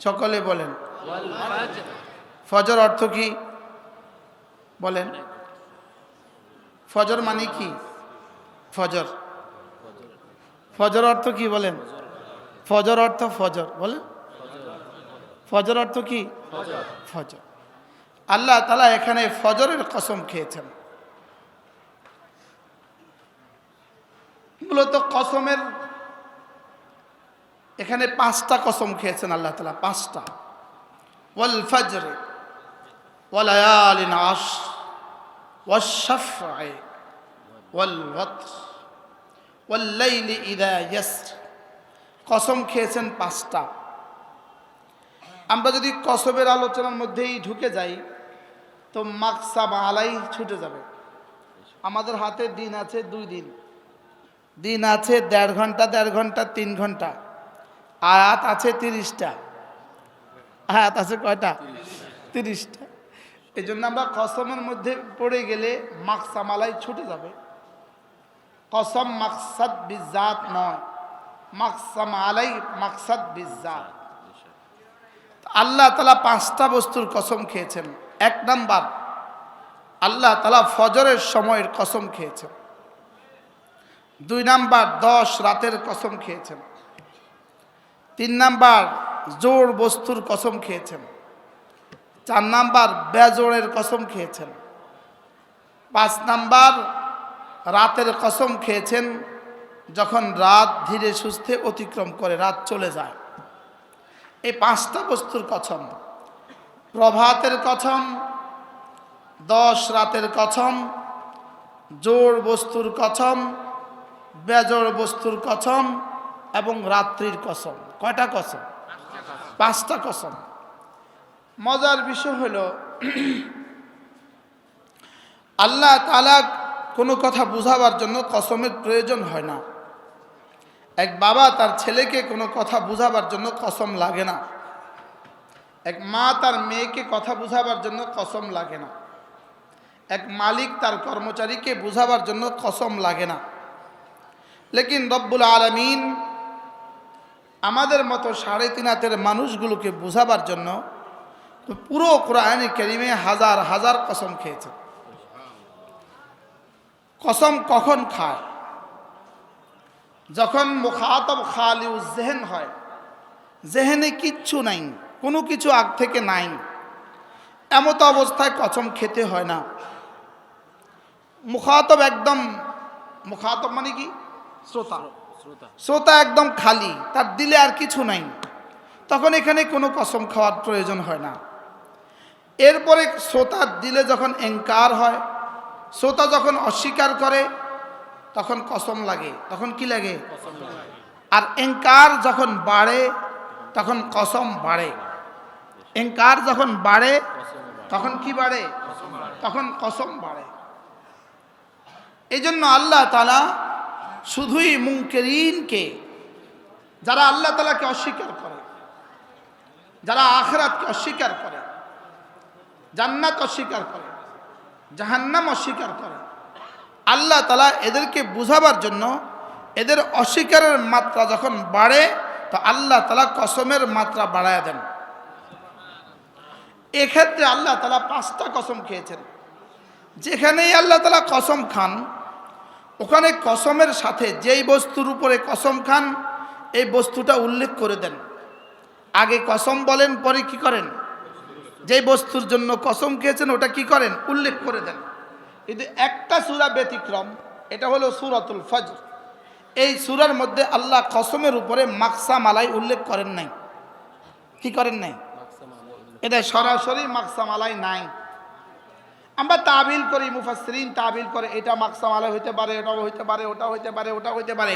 সকলে বলেন। ফজর। অর্থ কি? বলেন। ফজর মানে কি? ফজর। ফজর অর্থ কি বলেন? ফজর অর্থ ফজর। বলেন। ফজর অর্থ কি? ফজর। আল্লাহ তালা এখানে ফজরের কসম খেয়েছেন। মূলত কসমের এখানে পাঁচটা কসম খেয়েছেন আল্লাহ তালা পাঁচটা। ওয়াল ফজরে, ওয়াল আশ ওয়াশাফআ ওয়াল কসম খেয়েছেন পাঁচটা। আমরা যদি কসমের আলোচনার মধ্যেই ঢুকে যাই, তো মাকসা আলাই ছুটে যাবে। আমাদের হাতে দিন আছে দুই দিন। দিন আছে দেড় ঘণ্টা দেড় ঘণ্টা, তিন ঘণ্টা। আয়াত আছে তিরিশটা। আয়াত আছে কয়টা? তিরিশটা। এই জন্য আমরা কসমের মধ্যে পড়ে গেলে মাকসামালাই ছুটে যাবে। কসম মাকসাদ বিজাত নয়। মাকসাম আলাই মাকসাদ বিজাত। আল্লাহ তালা পাঁচটা বস্তুর কসম খেয়েছেন। এক নাম্বার, আল্লাহ তালা ফজরের সময়ের কসম খেয়েছেন। দুই নাম্বার, দশ রাতের কসম খেয়েছেন। তিন নাম্বার, জোর বস্তুর কসম খেয়েছেন। চার নাম্বার, বেজোড়ের কসম খেয়েছেন। পাঁচ নাম্বার, রাতের কসম খেয়েছেন যখন রাত ধীরে সুস্থে অতিক্রম করে রাত চলে যায়। এই পাঁচটা বস্তুর কসম, প্রভাতের কসম, দশ রাতের কসম, জোর বস্তুর কসম, বেজোড় বস্তুর কসম এবং রাত্রির কসম। কয়টা কসম? পাঁচটা কসম। মজার বিষয় হলো, আল্লাহ তালা কোনো কথা বুঝাবার জন্য কসমের প্রয়োজন হয় না। এক বাবা তার ছেলেকে কোনো কথা বুঝাবার জন্য কসম লাগে না। এক মা তার মেয়েকে কথা বুঝাবার জন্য কসম লাগে না। এক মালিক তার কর্মচারীকে বুঝাবার জন্য কসম লাগে না। লেকিন রব্বুল আলমিন আমাদের মতো সাড়ে তিন হাতের মানুষগুলোকে বুঝাবার জন্য পুরো কোরআন কেরিমে হাজার হাজার কসম খেয়েছে। কসম কখন খায়? যখন মুখাতব খালিউ জেহেন হয়, জেহেনে কিচ্ছু নাই, কোনো কিছু আগ থেকে নাই, এমতো অবস্থায় কসম খেতে হয় না। মুখাতব একদম, মুখাতব মানে কি? শ্রোতা। শ্রোতা। একদম খালি তার দিলে আর কিছু নাই। তখন এখানে কোনো কসম খাওয়ার প্রয়োজন হয় না। এরপরে শ্রোতার দিলে যখন এঙ্কার হয় শ্রোতা যখন অস্বীকার করে তখন কসম লাগে। তখন কি লাগে? আর এঙ্কার যখন বাড়ে তখন কসম বাড়ে। এঙ্কার যখন বাড়ে তখন কি বাড়ে? তখন কসম বাড়ে। এই জন্য আল্লাহ তালা শুধুই মুঙ্কেরিনকে যারা আল্লাহ তালাকে অস্বীকার করে, যারা আখরাতকে অস্বীকার করে, জান্নাত অস্বীকার করে, জাহান্নাম অস্বীকার করে, আল্লাহ তালা এদেরকে বুঝাবার জন্য এদের অস্বীকারের মাত্রা যখন বাড়ে, তো আল্লাহ তালা কসমের মাত্রা বাড়ায় দেন। এক্ষেত্রে আল্লাহ তালা পাঁচটা কসম খেয়েছেন। যেখানেই আল্লাহ তালা কসম খান ওখানে কসমের সাথে যেই বস্তুর উপরে কসম খান এই বস্তুটা উল্লেখ করে দেন। আগে কসম বলেন পরে কি করেন? যেই বস্তুর জন্য কসম খেয়েছেন ওটা কি করেন? উল্লেখ করে দেন। কিন্তু একটা সুরা ব্যতিক্রম এটা হলো সুরাতুল ফজর। এই সুরার মধ্যে আল্লাহ কসমের উপরে মাকসা মালাই উল্লেখ করেন নাই। কি করেন নাই? এটা সরাসরি মাকসা মালাই নাই। আমরা তাবিল করি মুফাসরিন তাবিল করে, এটা মাকসাম আলাই হইতে পারে, এটাও হইতে পারে ওটা হইতে পারে ওটা হইতে পারে।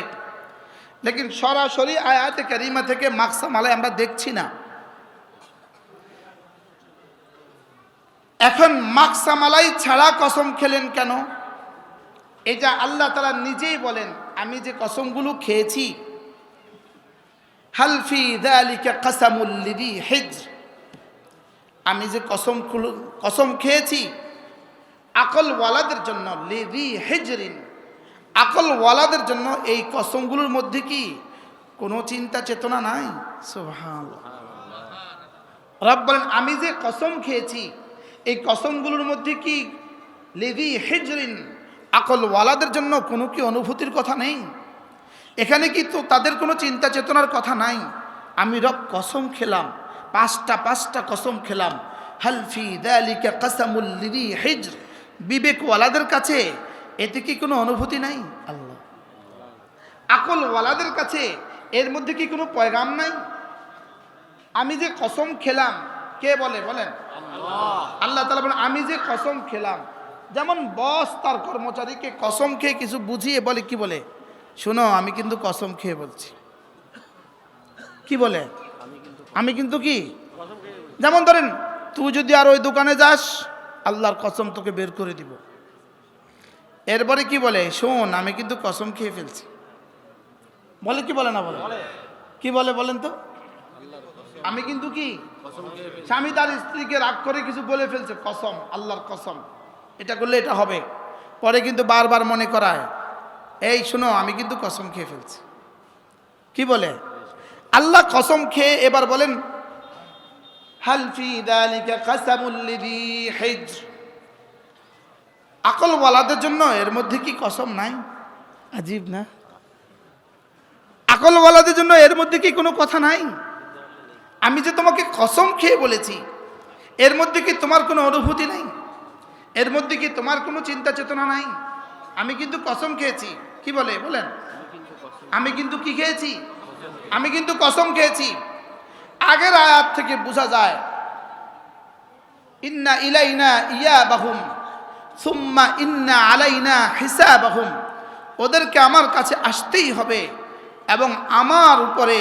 লেকিন সরাসরি আয়াতে কারিমা থেকে মাকসাম আলাই আমরা দেখছি না। এখন মাকসাম আলাই ছাড়া কসম খেলেন কেন? এটা আল্লাহ তালা নিজেই বলেন, আমি যে কসমগুলো খেয়েছি হালফি দালিকা হেজ আমি যে কসম কসম খেয়েছি আকল ওয়ালাদের জন্য, লিদি হেজরিন। আকল ওয়ালাদের জন্য এই কসমগুলোর মধ্যে কি কোনো চিন্তা চেতনা নাই? সুবহান রব বলেন, আমি যে কসম খেয়েছি, এই কসমগুলোর মধ্যে কি লেভি হেজরিন আকলওয়ালাদের জন্য কোনো কি অনুভূতির কথা নেই? এখানে কি তো তাদের কোনো চিন্তা চেতনার কথা নাই। আমি রব কসম খেলাম, পাঁচটা পাঁচটা কসম খেলাম। হালফি দালিকা কাসামুল লিরি হিজর। বিবেকওয়ালাদের কাছে এতে কি কোনো অনুভূতি নাই? আল্লাহ। আকলওয়ালাদের কাছে এর মধ্যে কি কোনো পয়গাম নাই? আমি যে কসম খেলাম কে বলে বলেন? আল্লাহ। তালা বলেন আমি যে কসম খেলাম যেমন বস তার কর্মচারীকে কসম খেয়ে কিছু বুঝিয়ে বলে কি বলে? শোনো আমি কিন্তু কসম খেয়ে বলছি। কি বলে? আমি কিন্তু কি? যেমন ধরেন তুই যদি আর ওই দোকানে যাস আল্লাহর কসম তোকে বের করে দিব। এরপরে কি বলে? শোন আমি কিন্তু কসম খেয়ে ফেলছি। বলে কি বলে না বলে? কি বলে বলেন তো? আমি কিন্তু কি? স্বামী তার স্ত্রীকে রাগ করে কিছু বলে ফেলছে কসম আল্লাহর কসম। এটা করলে এটা হবে। পরে কিন্তু বারবার মনে করায় এই শোনো আমি কিন্তু কসম খেয়ে ফেলছি। কি বলে? আল্লাহ কসম খেয়ে এবার বলেন হালফি দালিকা কাসামুল লিযি হিজর। আকলওয়ালাদের জন্য এর মধ্যে কি কসম নাই? আজীব না? আকলওয়ালাদের জন্য এর মধ্যে কি কোনো কথা নাই? আমি যে তোমাকে কসম খেয়ে বলেছি, এর মধ্যে কি তোমার কোনো অনুভূতি নাই? এর মধ্যে কি তোমার কোনো চিন্তা চেতনা নাই? আমি কিন্তু কসম খেয়েছি। কি বলে? বলেন। আমি কিন্তু কি খেয়েছি? আমি কিন্তু কসম খেয়েছি। আগের আয়াত থেকে বোঝা যায় ইন্না ইলাইনা ইয়া বাহুম সুম্মা ইন্না আলাইনা হিসা বাহুম ওদেরকে আমার কাছে আসতেই হবে এবং আমার উপরে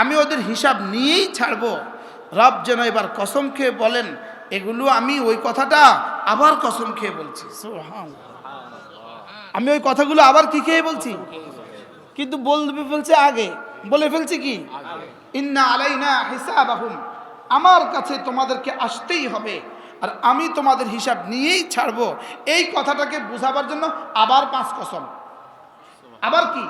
আমি ওদের হিসাব নিয়েই ছাড়ব। রব যেন এবার কসম খেয়ে বলেন এগুলো আমি ওই কথাটা আবার কসম খেয়ে বলছি। আমি ওই কথাগুলো আবার কি খেয়ে বলছি? কিন্তু বলবে ফেলছে আগে। বলে ফেলছি কি? ইন্না আলাইনা হিসাবাহুম। আমার কাছে তোমাদেরকে আসতেই হবে। আর আমি তোমাদের হিসাব নিয়েই ছাড়বো। এই কথাটাকে বোঝাবার জন্য আবার পাঁচ কসম। আবার কি?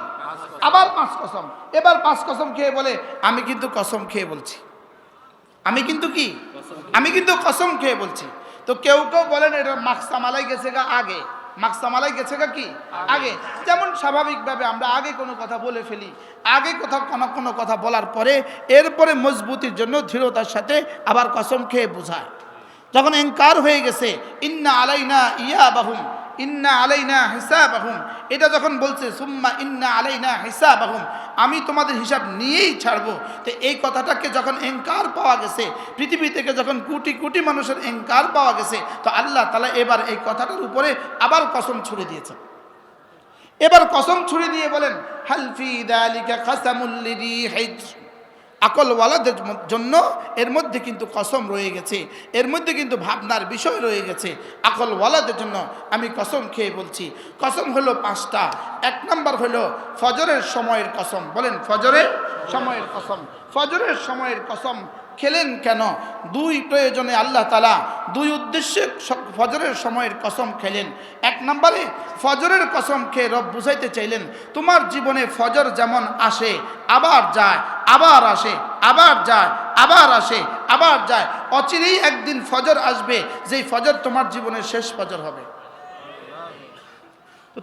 আবার পাঁচ কসম। এবার পাঁচ কসম খেয়ে বলে, আমি কিন্তু কসম খেয়ে বলছি। আমি কিন্তু কি? আমি কিন্তু কসম খেয়ে বলছি। তো কেউ কেউ বলেন, এটা মাকসামালাই গেছে গা আগে। মাকসামালাই গেছে কি? আগে। যেমন স্বাভাবিকভাবে আমরা আগে কোনো কথা বলে ফেলি, আগে কোথাও কোনো কোনো কথা বলার পরে এরপরে মজবুতির জন্য দৃঢ়তার সাথে আবার কসম খেয়ে বোঝায়। যখন এনকার হয়ে গেছে, ইন্না আলাইনা ইয়া বাহুম ইন্না আলাইনা হিসাব আহুম এটা যখন বলছে, সুম্মা ইন্না আলাইনা হিসাব আহুম আমি তোমাদের হিসাব নিয়েই ছাড়বো। তো এই কথাটাকে যখন এনকার পাওয়া গেছে, পৃথিবী থেকে যখন কোটি কোটি মানুষের এনকার পাওয়া গেছে, তো আল্লাহ তালা এবার এই কথাটার উপরে আবার কসম ছুড়ে দিয়েছে এবার কসম ছুড়ে দিয়ে বলেন হালফি দালিকা খাসামুল্লিদি হাইজ আকলওয়ালাদের জন্য এর মধ্যে কিন্তু কসম রয়ে গেছে। এর মধ্যে কিন্তু ভাবনার বিষয় রয়ে গেছে। আকলওয়ালাদের জন্য আমি কসম খেয়ে বলছি। কসম হলো পাঁচটা। এক নম্বর হলো ফজরের সময়ের কসম। বলেন, ফজরের সময়ের কসম। ফজরের সময়ের কসম খেলেন কেন? দুই প্রয়োজনে আল্লাহ তালা দুই উদ্দেশ্যে ফজরের সময়ের কসম খেলেন। এক নম্বরে, ফজরের কসম খেয়ে রব বুঝাইতে চাইলেন, তোমার জীবনে ফজর যেমন আসে, আবার যায়, আবার আসে, আবার যায়, আবার আসে, আবার যায়। অচিরেই একদিন ফজর আসবে, যেই ফজর তোমার জীবনের শেষ ফজর হবে।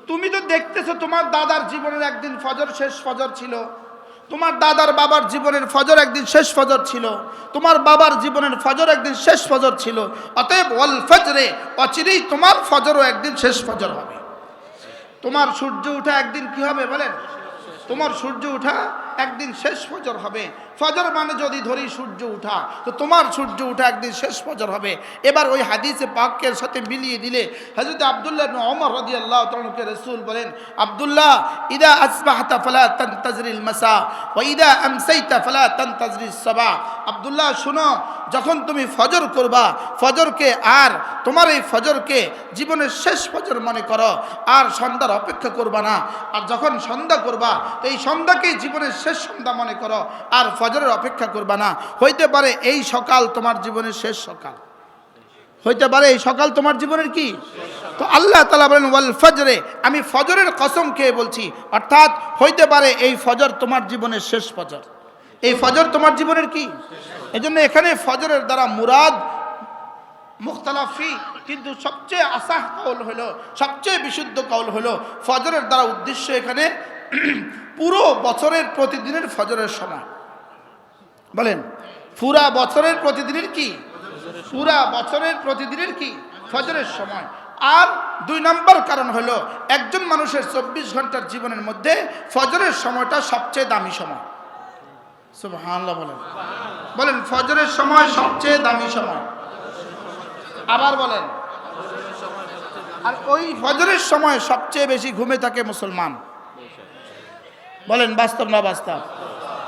তুমি তো দেখতেছো তোমার দাদার জীবনের একদিন ফজর, শেষ ফজর ছিল। তোমার দাদার বাবার জীবনের ফজর একদিন শেষ ফজর ছিল। তোমার বাবার জীবনের ফজর একদিন শেষ ফজর ছিল। অতএব ওয়াল ফজরে, অচিরেই তোমার ফজরও একদিন শেষ ফজর হবে। তোমার সূর্য উঠা একদিন কি হবে বলেন? তোমার সূর্য ওঠা একদিন শেষ ফজর হবে। ফজর মানে যদি ধরি সূর্য উঠা, তো তোমার সূর্য উঠা একদিন শেষ ফজর হবে। এবার ওই হাদিসে পাকের সাথে মিলিয়ে দিলে হজরত আবদুল্লাহ ওমর রদি আল্লাহ তরুণকে রসুল বলেন, আবদুল্লাহ, ইদা আসবাহতা ফালা তানতাজরিল মাসা ও ইদা আমসাইতা তন তানতাজরিস সাবা আবদুল্লাহ, শুনো, যখন তুমি ফজর করবা, ফজরকে আর তোমার এই ফজরকে জীবনের শেষ ফজর মনে করো, আর সন্ধ্যার অপেক্ষা করবা না। আর যখন সন্ধ্যা করবা, তো এই সন্ধ্যাকেই জীবনের শেষ সন্ধ্যা মনে করো, আর ফজরের অপেক্ষা করবা না। হইতে পারে এই সকাল তোমার জীবনের শেষ সকাল। হইতে পারে এই সকাল তোমার জীবনের কি? তো আল্লাহ তালা বলেন, ওয়াল ফজরে। আমি ফজরের কসম খেয়ে বলছি, অর্থাৎ হইতে পারে এই ফজর তোমার জীবনের শেষ ফজর। এই ফজর তোমার জীবনের কি? এজন্য এখানে ফজরের দ্বারা মুরাদ মুখতালাফি কিন্তু সবচেয়ে আসাহ কৌল হলো, সবচেয়ে বিশুদ্ধ কৌল হলো, ফজরের দ্বারা উদ্দেশ্য এখানে পুরো বছরের প্রতিদিনের ফজরের সময়। বলেন, পুরা বছরের প্রতিদিনের কি? পুরা বছরের প্রতিদিনের কি? ফজরের সময়। আর দুই নম্বর কারণ হলো, একজন মানুষের চব্বিশ ঘণ্টার জীবনের মধ্যে ফজরের সময়টা সবচেয়ে দামি সময়। বলেন। বলেন, ফজরের সময় সবচেয়ে দামি সময়। আবার বলেন। আর ওই ফজরের সময় সবচেয়ে বেশি ঘুমে থাকে মুসলমান। বলেন বাস্তব না বাস্তব?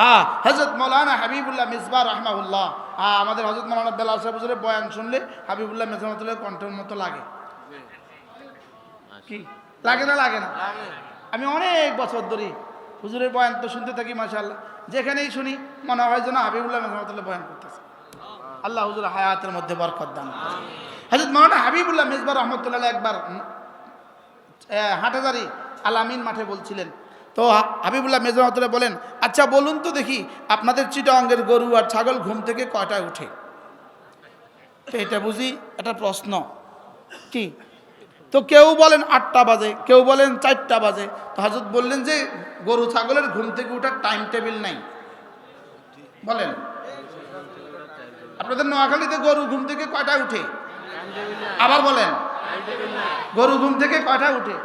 হ্যাঁ হজরত মৌলানা হাবিবুল্লাহ মিসবা রহমাউল্লাহ আমাদের হজরত মৌলানা বেলাল সাহেব হুজুরের বয়ান শুনলে হাবিবুল্লাহ মেজমাতুল্লাহ কণ্ঠের মতো লাগে। কি? লাগে না লাগে না? আমি অনেক বছর ধরে হুজুরের বয়ান তো শুনতে থাকি মাশাআল্লাহ। যেখানেই শুনি মনে হয় যেন হাবিবুল্লাহ মেজমাতুল্লাহ বয়ান করতেছে। আল্লাহ হুজুর হায়াতের মধ্যে বরকত দান হজরত মৌলানা হাবিবুল্লাহ মিসবা রহমতুল্লাহ একবার হাটাজারি আলামিন মাঠে বলছিলেন তো হাবিবুল্লাহ মেজমাতুল্লাহ বলেন আচ্ছা বলুন তো দেখি, আপনাদের চিটাঙ্গের গরু আর ছাগল ঘুম থেকে কয়টায় উঠে? তো এটা বুঝি একটা প্রশ্ন। কি? তো কেউ বলেন আটটা বাজে, কেউ বলেন চারটা বাজে। তো হাজরত বললেন যে, গরু ছাগলের ঘুম থেকে ওঠার টাইম টেবিল নাই। বলেন, আপনাদের নোয়াখালীতে গরু ঘুম থেকে কয়টায় উঠে? আবার বলেন, গরু ঘুম থেকে কয়টা উঠে?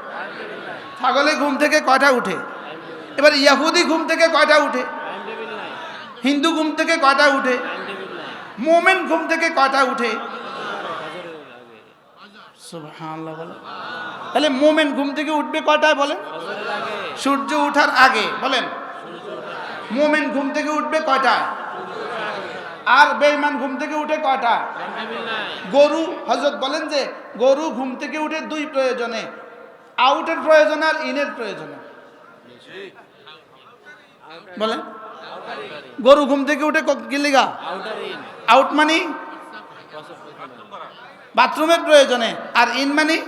ছাগলে ঘুম থেকে কয়টা উঠে? এবার ইয়াহুদি ঘুম থেকে কয়টা উঠে? হিন্দু ঘুম থেকে কয়টা উঠে? মোমেন ঘুম থেকে কয়টা উঠে? তাহলে মোমেন ঘুম থেকে উঠবে কয়টায় বলেন? সূর্য ওঠার আগে বলেন। মোমেন ঘুম থেকে উঠবে কয়টায়? আর বেঈমান ঘুম থেকে উঠে কয়টা গরু হজরত বলেন যে গরু ঘুম থেকে উঠে দুই প্রয়োজনে, আউটের প্রয়োজনে আর ইনের প্রয়োজনে। বলেন। গরু ঘুম থেকে উঠে গিলিগা আউট মানি? বাথরুমের প্রয়োজনে। আর ইন মানি?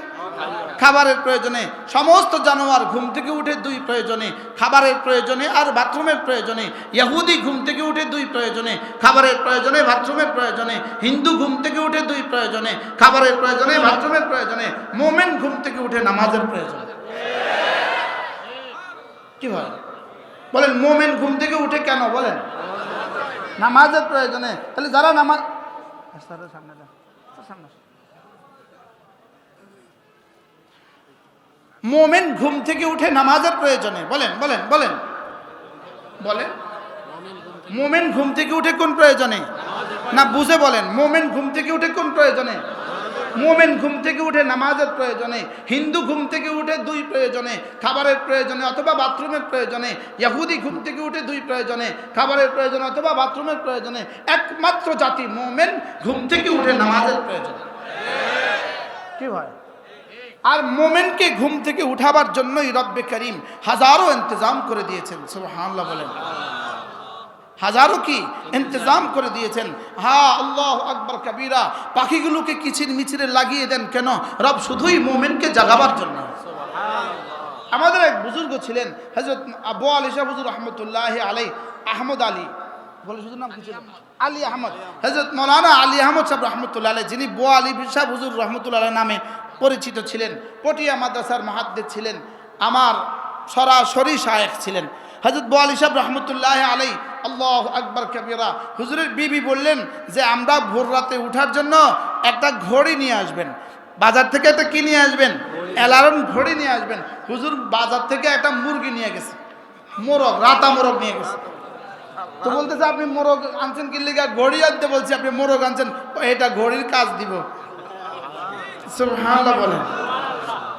খাবারের প্রয়োজনে। সমস্ত জানোয়ার ঘুম থেকে উঠে দুই প্রয়োজনে। খাবারের প্রয়োজনে আর বাথরুমের প্রয়োজনে। ইহুদি ঘুম থেকে উঠে দুই প্রয়োজনে। খাবারের প্রয়োজনে বাথরুমের প্রয়োজনে। হিন্দু ঘুম থেকে উঠে দুই প্রয়োজনে। খাবারের প্রয়োজনে বাথরুমের প্রয়োজনে। মোমেন ঘুম থেকে উঠে নামাজের প্রয়োজনে। কি হয়। বলেন, মোমেন ঘুম থেকে উঠে কেন? বলেন। নামাজের প্রয়োজনে। তাহলে যারা নামাজ সামনে মোমেন ঘুম থেকে উঠে নামাজের প্রয়োজনে। বলেন বলেন বলেন। বলেন। মোমেন ঘুম থেকে উঠে কোন প্রয়োজনে? না, বুঝে বলেন। মোমেন ঘুম থেকে উঠে কোন প্রয়োজনে? মোমেন ঘুম থেকে উঠে নামাজের প্রয়োজনে, হিন্দু ঘুম থেকে উঠে দুই প্রয়োজনে, খাবারের প্রয়োজনে অথবা বাথরুমের প্রয়োজনে, ইয়াহুদি ঘুম থেকে উঠে দুই প্রয়োজনে, খাবারের প্রয়োজনে অথবা বাথরুমের প্রয়োজনে, একমাত্র জাতি মোমেন ঘুম থেকে উঠে নামাজের প্রয়োজনে। কি হয়? আর মোমেনকে ঘুম থেকে উঠাবার জন্যই রব্বে করিম হাজারো ইন্তজাম করে দিয়েছেন, সুবহানাল্লাহ বলেন। হাজারো কি ইন্তজাম করে দিয়েছেন। হা আল্লাহ আকবর কবিরা পাখিগুলোকে কিচির মিচিরে লাগিয়ে দেন কেন? রব শুধুই মোমেনকে জাগাবার জন্য। আমাদের এক বুজুর্গ ছিলেন হজরত আবু আলী শাহ রহমতুল্লাহ আলাই আহমদ আলী। বলে শুধু নাম কি ছিল? আলী আহমদ। হজরত মৌলানা আলী আহমদ সাহেব রহমতুল্লাহ আলাই যিনি বো আলী শাহ হুজুর রহমতুল্লাহ নামে পরিচিত ছিলেন পটিয়া মাদ্রাসার মাহাদ্দের ছিলেন আমার সরাসরি শায়েখ ছিলেন। হজরত বো আলী সাহেব রহমতুল্লাহ আলাই আল্লাহ আকবর কবিরা। হুজুরের বিবি বললেন যে, আমরা ভোর রাতে উঠার জন্য একটা ঘড়ি নিয়ে আসবেন। বাজার থেকে একটা কি নিয়ে আসবেন? অ্যালার্ম ঘড়ি নিয়ে আসবেন। হুজুর, বাজার থেকে একটা মুরগি নিয়ে গেছে। মোরগ, রাতা মোরগ নিয়ে গেছে। তো বলতেছে, আপনি মোরগ আনছেন কি লিগা? ঘড়ি আনতে বলছি, আপনি মোরগ আনছেন, এটা ঘড়ির কাজ দিব। সুবহানাল্লাহ বলেন।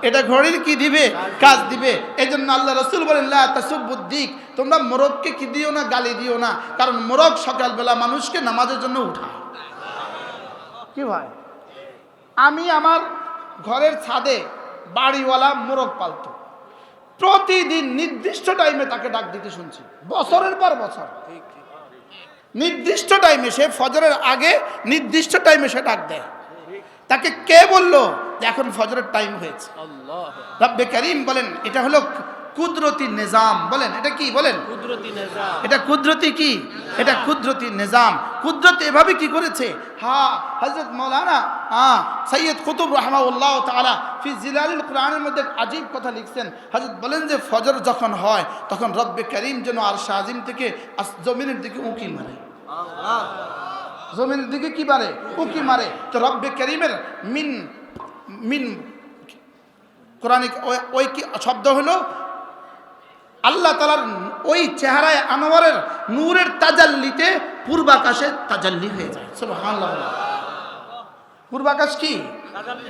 এটা ঘড়ির কি দিবে? কাজ দিবে। এই জন্য আল্লাহ রসুল বলেন তাসুবুদ্দিক তোমরা মোরগকে কি দিও না, গালি দিও না। কারণ মোরগ সকালবেলা মানুষকে নামাজের জন্য উঠায়। কি ভাই? আমি আমার ঘরের ছাদে বাড়িওয়ালা মোরগ পালতো। প্রতিদিন নির্দিষ্ট টাইমে তাকে ডাক দিতে শুনছি। বছরের পর বছর। নির্দিষ্ট টাইমে সে ফজরের আগে নির্দিষ্ট টাইমে সে ডাক দেয়। তাকে কে বলল যে এখন ফজরের টাইম হয়েছে? রব্বে করিম বলেন এটা হলো কুদরতি নিজাম। বলেন এটা কি বলেন? কুদরতি নিজাম। এটা কুদরতি কি? এটা কুদরতি নিজাম। কুদরত এভাবে কি করেছে? হ্যাঁ হজরত মৌলানা হ্যাঁ সৈয়দ কুতুব রহমাউল্লাহ তালা ফি জিলালিল কোরআনের মধ্যে আজীব কথা লিখছেন। হজরত বলেন যে ফজর যখন হয় তখন রব্বে করিম যেন আর শাহিম থেকে জমিনের দিকে উঁকি মারে। জমিনের দিকে কি মারে? উঁকি মারে? তো রব্বে করিমের মিন মিন কোরআনিক ওই- কি শব্দ হলো? আল্লাহ তালার ওই চেহারায় আনোয়ারের নূরের তাজাল্লিতে পূর্বাকাশে তাজাল্লি হয়ে যায়। পূর্বাকাশ কি?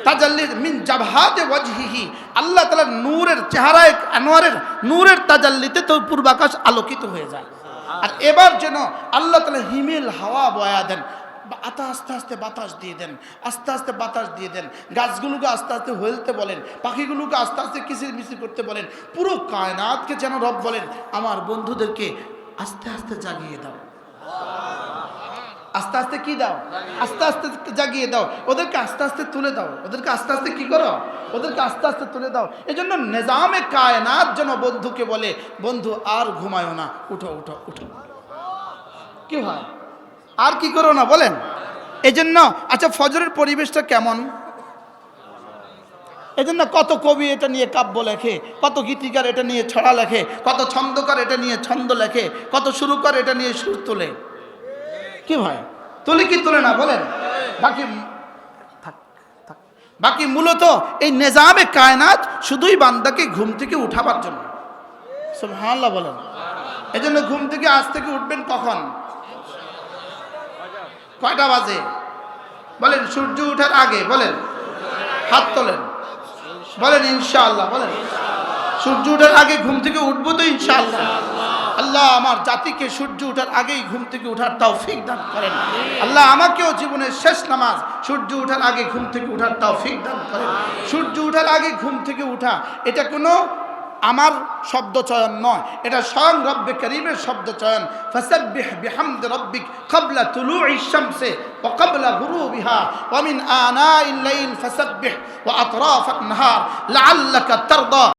তাজাল্লি মিন জাবহাতে ওয়াজহিহি। আল্লাহ তালার নূরের চেহারায় আনোয়ারের নূরের তাজাল্লিতে তো পূর্বাকাশ আলোকিত হয়ে যায়। আর এবার যেন আল্লাহ তালা হিমেল হাওয়া বয়া দেন আতা আস্তে আস্তে বাতাস দিয়ে দেন, আস্তে আস্তে বাতাস দিয়ে দেন, গাছগুলোকে আস্তে আস্তে হেলতে বলেন, পাখিগুলোকে আস্তে আস্তে কিসির মিসির করতে বলেন, পুরো কায়নাতকে যেন রব বলেন, আমার বন্ধুদেরকে আস্তে আস্তে জাগিয়ে দাও। আস্তে আস্তে কি দাও? আস্তে আস্তে জাগিয়ে দাও। ওদেরকে আস্তে আস্তে তুলে দাও। ওদেরকে আস্তে আস্তে কি করো? ওদেরকে আস্তে আস্তে তুলে দাও। এই জন্য নিজামে কায়নাত যেন বন্ধুকে বলে, বন্ধু, আর ঘুমায়ও না। উঠো উঠো উঠো। কি হয়? আর কি করো না, বলেন। এই জন্য আচ্ছা ফজরের পরিবেশটা কেমন? এই জন্য কত কবি এটা নিয়ে কাব্য লেখে, কত গীতিকার এটা নিয়ে ছড়া লেখে, কত ছন্দকার এটা নিয়ে ছন্দ লেখে, কত সুরকার এটা নিয়ে সুর তোলে। কি ভাই? তোলে কি তোলে না বলেন? বাকি। বাকি মূলত এই নেজামে কায়নাত শুধুই বান্দাকে ঘুম থেকে উঠাবার জন্য। সুবহানাল্লাহ বলেন। এই জন্য ঘুম থেকে আজ থেকে উঠবেন কখন? কয়টা বাজে? বলেন সূর্য ওঠার আগে বলেন। হাত তোলেন। বলেন ইনশাআল্লাহ বলেন। সূর্য ওঠার আগে ঘুম থেকে উঠবো তো ইনশাআল্লাহ। আল্লাহ আমার জাতিকে সূর্য ওঠার আগেই ঘুম থেকে উঠার তৌফিক দান করেন। আল্লাহ আমাকেও জীবনের শেষ নামাজ সূর্য ওঠার আগে ঘুম থেকে উঠার তৌফিক দান করেন। সূর্য ওঠার আগে ঘুম থেকে উঠা, এটা কোনো আমার শব্দ চয়ন নয়, এটা স্বয়ং রব্বে করিমের শব্দ চয়ন। ওয়া মিন